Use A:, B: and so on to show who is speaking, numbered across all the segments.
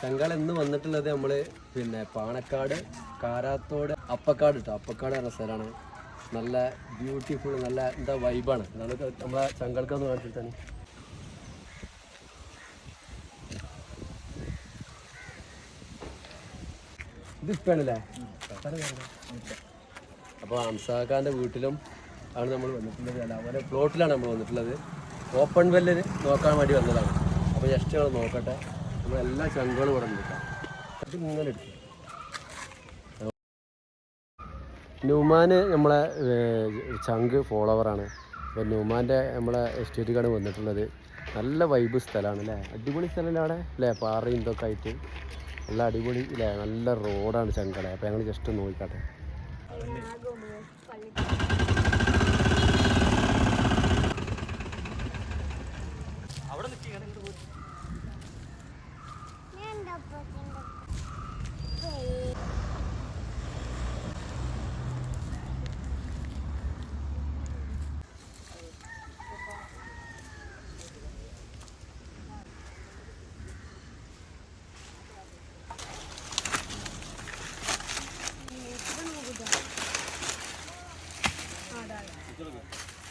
A: ചങ്കാൾ എന്ന് വന്നിട്ടുള്ളത് നമ്മൾ പിന്നെ പാണക്കാട് കാരാത്തോട് അപ്പക്കാട് കേട്ടോ അപ്പക്കാട് എന്ന സ്ഥലമാണ്. നല്ല ബ്യൂട്ടിഫുൾ നല്ല എന്താ വൈബാണ് നമുക്ക് നമ്മളെ ചങ്കൾക്കൊന്ന് കാണിച്ചിട്ടാണ് ഇത് ഇപ്പാണല്ലേ അപ്പോൾ ഹംസാഖാന്റെ വീട്ടിലും ആണ് നമ്മൾ വന്നിട്ടുള്ളത്. അല്ല പ്ലോട്ടിലാണ് നമ്മൾ വന്നിട്ടുള്ളത്. ഓപ്പൺ വെല്ലിന് നോക്കാൻ വേണ്ടി വന്നതാണ്. അപ്പോൾ ജസ്റ്റ് ഞങ്ങൾ നോക്കട്ടെ. നമ്മളെല്ലാ ചങ്കുകളും ഇവിടെ എടുക്കാം അത് ഇങ്ങനെ എടുക്കും നമ്മളെ ചങ്ക് ഫോളോവറാണ് അപ്പോൾ നുമാന്റെ നമ്മളെ എസ്റ്റേറ്റിക്കാണ് വന്നിട്ടുള്ളത്. നല്ല വൈബ് സ്ഥലമാണ് അല്ലേ അടിപൊളി സ്ഥലമല്ലേ അവിടെ? അല്ലേ പാറയും ഇതൊക്കെ ആയിട്ട്. നല്ല അടിപൊളി അല്ലേ നല്ല റോഡാണ് ചങ്കട. അപ്പോൾ ഞങ്ങൾ ജസ്റ്റ് നോക്കിക്കാട്ടെ.
B: ഉണ്ടാവൂല
A: വാ ഇങ്ങോട്ട് വാ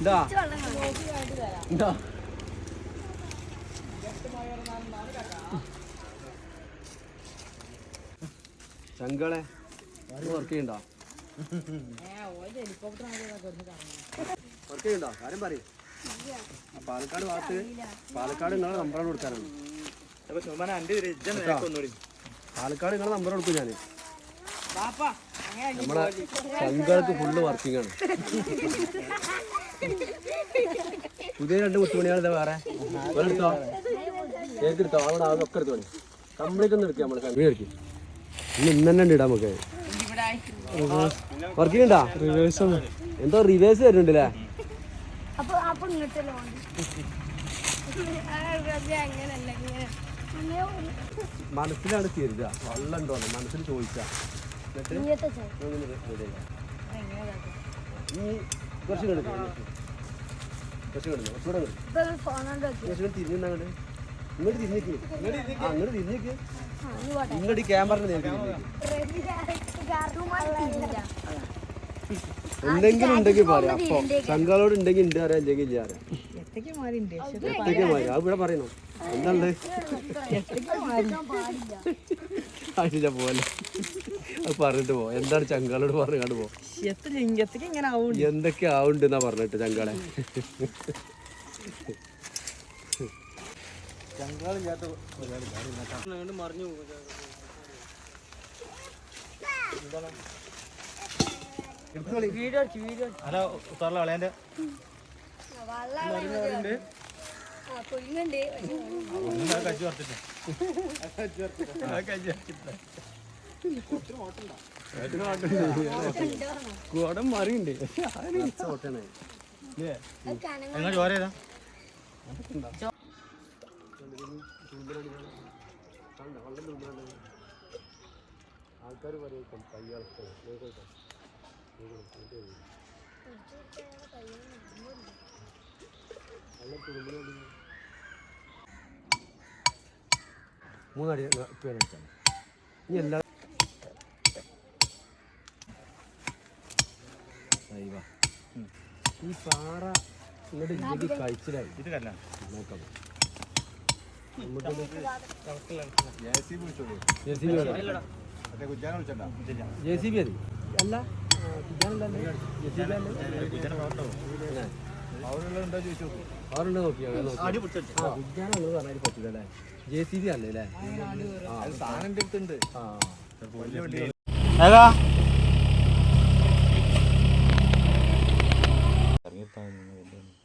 A: ഇതാ. ഇതാ. ചങ്കളെ വർക്ക് ചെയ്യണ്ടോ? വർക്ക് ചെയ്യണ്ടോ? കാര്യം പറയും. പാലക്കാട് ഭാഗത്ത് പാലക്കാട് നിങ്ങളെ നമ്പറാണ് കൊടുക്കാനാണ് പാലക്കാട് നിങ്ങളെ നമ്പർ കൊടുക്കും ഞാൻ നമ്മളെ ചങ്കൾക്ക് ഫുള്ള് വർക്കിംഗ് ആണ്. പുതിയ രണ്ട് കുത്തുമണിയാണ് ഇതാ വേറെ. എടുത്തോ കേക്ക് അവിടെ അവിടെ ഒക്കെ എടുത്തോ കംപ്ലീറ്റ് ഒന്ന് എടുക്കുക നമ്മൾ എടുക്കും. ഇന്ന് ഇന്ന് തന്നെ ഉണ്ട് ഇടാം നമുക്ക്. വർക്കിംഗ് ഉണ്ടാ എന്തോ റിവേഴ്സ് വരുന്നുണ്ട് അല്ലേ
B: അപ്പൊ അപ്പൊ ഇങ്ങോട്ടല്ലേ അങ്ങനല്ല ഇങ്ങനെ.
A: മനസ്സിലാണ് കരുതുക വെള്ളം ഉണ്ടോ മനസ്സിൽ എന്നിട്ട്
B: ഇങ്ങനത്തെ
A: കുറച്ച് കുറച്ച് കുറച്ചുകൂടെ
B: കൊണ്ട്
A: തിരിഞ്ഞിട്ട് ഇങ്ങോട്ട് തിരിഞ്ഞിക്ക്. ആ അങ്ങോട്ട് തിരിഞ്ഞിക്ക്. ഇങ്ങോട്ട് ഈ ക്യാമറ. എന്തെങ്കിലും ഉണ്ടെങ്കിൽ പറയാം. അപ്പൊ സംഘാളോട് ഉണ്ടെങ്കിൽ ഉണ്ട് അറിയാം ഇല്ലെങ്കിൽ ഇല്ല അറിയാം എത്തേക്ക് മാറി അത്. ഇവിടെ പറയണോ? എന്താണ്ട് ആഴ്ച പോലെ. പറഞ്ഞിട്ട് പോ. എന്താണ് ചങ്കാളോട് പറഞ്ഞാണ്ട് പോ.
C: ഇങ്ങനെ ആവും
A: എന്തൊക്കെ ആവുണ്ട് എന്നാ പറഞ്ഞിട്ട് ചങ്കാളെ
B: കുലുങ്ങുണ്ട്.
A: കുടം മറിയുണ്ട്.
B: കനങ്ങ-
A: ആൾക്കാർ പറയും കയ്യാളെ മൂന്നടി പേന ഇനി എല്ലാ ഈ പാറ ഇങ്ങോട്ട് ഇല്ലെങ്കിൽ കഴിച്ചിലായി.
D: ഇത് കല്ല
A: നോക്കാം. ജെ സി ബി അതി അല്ല? ജെ സി ബി അല്ലേ?
D: കുജാന ഫോട്ടോ
A: 答
D: 应我了。